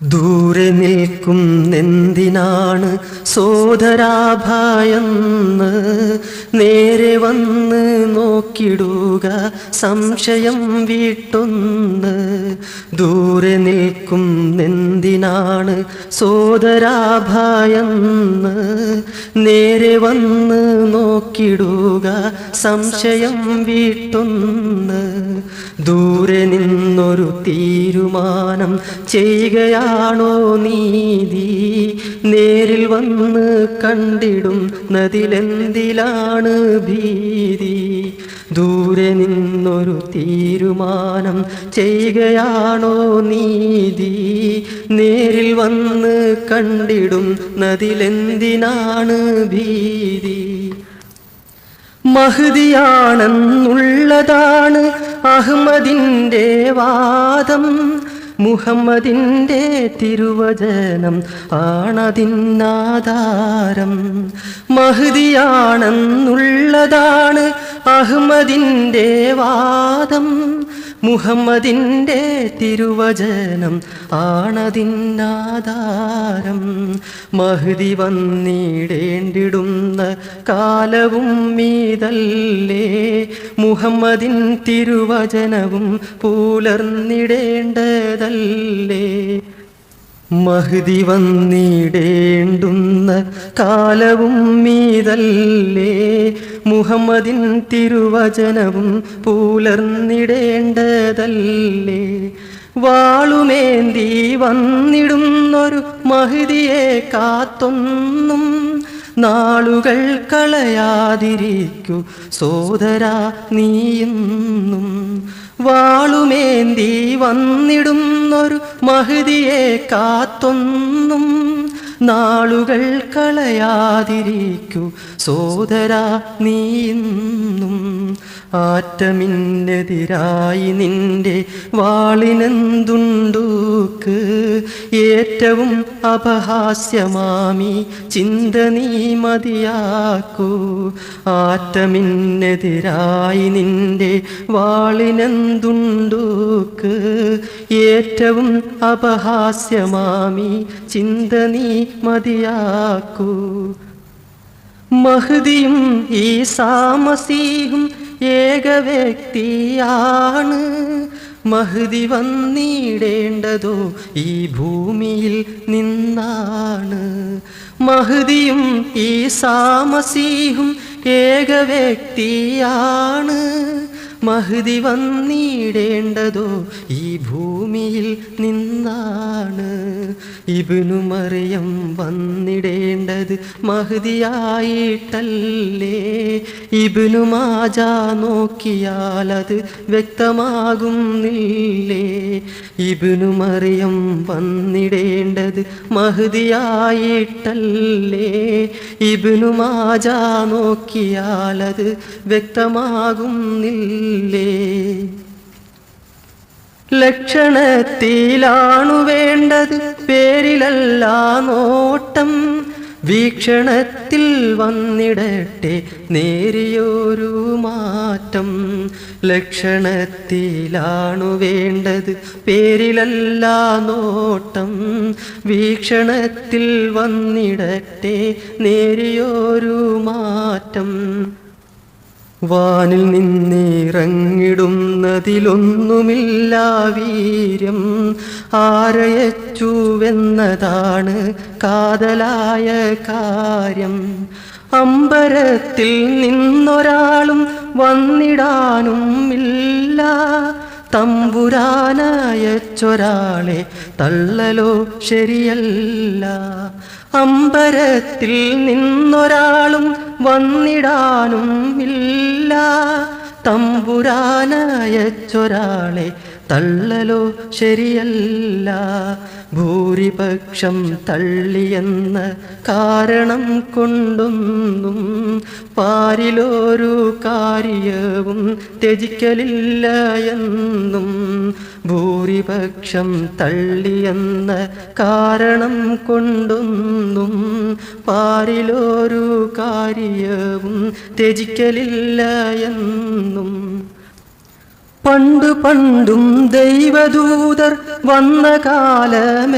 ദൂരെ നിൽക്കും എന്തിനാണ് സോദരാഭായെന്ന് നേരെ വന്ന് നോക്കിടുക സംശയം വീട്ടൊന്ന്. ദൂരെ നിൽക്കും എന്തിനാണ് സോദരാഭായെന്ന് നേരെ വന്ന് നോക്കിടുക സംശയം വീട്ടൊന്ന്. ദൂരെ നിന്നൊരു തീരുമാനം ചെയ്യുകയാണോ നീതി. നേരിൽ വന്ന് കണ്ടിടും നദിലെന്തിലാണ് ഭീതി. ദൂരെ നിന്നൊരു തീരുമാനം ചെയ്യുകയാണോ നീതി. നേരിൽ വന്ന് കണ്ടിടും നദിലെന്തിനാണ് ഭീതി. മഹതിയാണെന്നുള്ളതാണ് അഹമ്മദിന്റെ വാദം. മുഹമ്മദിന്റെ തിരുവചനം ആണതിന്നാധാരം. മഹദിയാണെന്നുള്ളതാണ് അഹമ്മദിന്റെ വാദം. മുഹമ്മദിന്റെ തിരുവചനം ആണതിന്നാധാരം. മഹതി വന്നിടേണ്ടിടുന്ന കാലവും മീതല്ലേ. മുഹമ്മദിൻ തിരുവചനവും പുലർന്നിടേണ്ടതല്ലേ. മഹതി വന്നിടേണ്ടുന്ന കാലവും മീതല്ലേ. മുഹമ്മദിൻ തിരുവചനവും പൂലർന്നിടേണ്ടതല്ലേ. വാളുമേന്തി വന്നിടുന്നൊരു മഹതിയെ കാത്തൊന്നും നാളുകൾ കളയാതിരിക്കൂ. സോദരാ നീയെന്നും വാളുമേന്തി വന്നിടുന്നൊരു മഹതിയെ കാത്തൊന്നും നാളുകൾ കളയാതിരിക്കൂ. സോദരാ നീയുന്നും ആറ്റമിന്നെതിരായി നിന്റെ വാളിനെന്തുണ്ടൂക്ക്? ഏറ്റവും അപഹാസ്യമാമി. ചിന്ത നീ മതിയാക്കൂ. ആറ്റമിന്നെതിരായി നിന്റെ വാളിനെന്തുണ്ടൂക്ക്? ഏറ്റവും അപഹാസ്യമാമി. ചിന്ത നീ മതിയാക്കൂ. മഹദിയും ഈ സാമസീഹും ഏക വ്യക്തിയാണ്. മഹദി വന്നിടേണ്ടതോ? ഈ ഭൂമിയിൽ നിന്നാണ്. മഹദിയും ഈ സാമസീഹും ഏക വ്യക്തിയാണ്. മഹദി വന്നിടേണ്ടതോ? ഈ ഭൂമിയിൽ നിന്നാണ് ഇബിനു മറിയം വന്നിടേണ്ടത്. മഹതിയായിട്ടല്ലേ? ഇബിനു മാജ നോക്കിയാലത് വ്യക്തമാകുന്നില്ലേ? ഇബിനു മറിയം വന്നിടേണ്ടത് മഹതിയായിട്ടല്ലേ? ഇബിനു മാജ നോക്കിയാലത് വ്യക്തമാകുന്നില്ലേ? ലക്ഷണത്തിലാണു വേണ്ടത് പേരിലല്ല നോട്ടം. വീക്ഷണത്തിൽ വന്നിടട്ടെ നേരിയൊരു മാറ്റം. ലക്ഷണത്തിലാണു വേണ്ടത് പേരിലല്ല നോട്ടം. വീക്ഷണത്തിൽ വന്നിടട്ടെ നേരിയൊരു മാറ്റം. വാനിൽ നിന്നിറങ്ങിടുന്നതിലൊന്നുമില്ല വീര്യം. ആരയച്ചുവെന്നതാണ് കാതലായ കാര്യം. അമ്പരത്തിൽ നിന്നൊരാളും വന്നിടാനും ഇല്ല തമ്പുരാനായച്ചൊരാളെ തള്ളലോ ശരിയല്ല. അമ്പരത്തിൽ നിന്നൊരാളും വന്നിടാനും ഇല്ല തമ്പുരാനായച്ചൊരാളെ തള്ളലോ ശരിയല്ല. ഭൂരിപക്ഷം തള്ളിയെന്ന കാരണം കൊണ്ടൊന്നും പാരിലൊരു കാര്യവും ത്യജിക്കലില്ല എന്നും. ഭൂരിപക്ഷം തള്ളിയെന്ന കാരണം കൊണ്ടൊന്നും പാരിലൊരു കാര്യവും ത്യജിക്കലില്ല എന്നും. പണ്ടു പണ്ടും ദൈവദൂതർ വന്ന കാലമെല്ലാം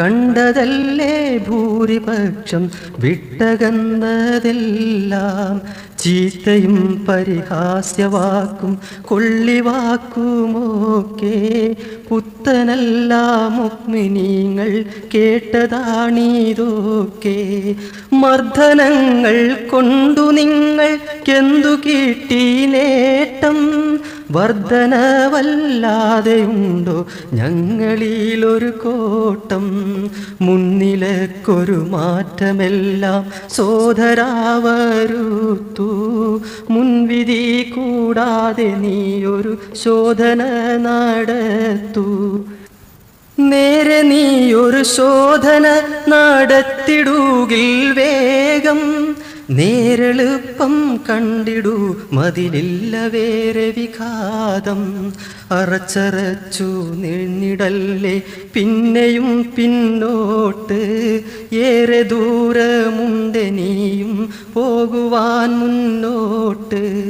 കണ്ടതല്ലേ ഭൂരിപക്ഷം? വിട്ടകന്നതെല്ലാം ചീത്തയും പരിഹാസ്യവാക്കും. കൊള്ളിവാക്കുമൊക്കെ പുത്തനല്ല മുക്മിനീങ്ങൾ കേട്ടതാണിതൊക്കെ. മർദ്ദനങ്ങൾ കൊണ്ടു നിങ്ങൾക്കെന്തു കിട്ടി നേട്ടം? വർധനവല്ലാതെയുണ്ടോ ഞങ്ങളിലൊരു കോട്ടം? മുന്നിലേക്കൊരു മാറ്റമെല്ലാം സോദരാവരുത്തു. മുൻവിധി കൂടാതെ നീയൊരു ശോധന നടത്തു. നേരെ നീയൊരു ശോധന നടത്തിടുകിൽ വേഗം നേരെളുപ്പം കണ്ടിടു മതിലില്ല വേറെ വിഘാതം. അറച്ചറച്ചു നിന്നിടല്ലേ പിന്നെയും പിന്നോട്ട്. ഏറെ ദൂരമുണ്ടെനിയും പോകുവാൻ മുന്നോട്ട്.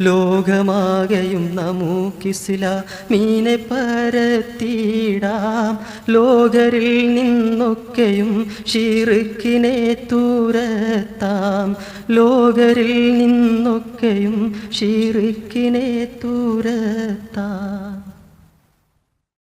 ലോകമാകെയും നമുക്കിസില മീനെ പരത്തിയിടാം. ലോകരിൽ നിന്നൊക്കെയും ഷിറുക്കിനെ തൂരത്താം. ലോകരിൽ നിന്നൊക്കെയും ഷിറുക്കിനെ തൂരത്താം.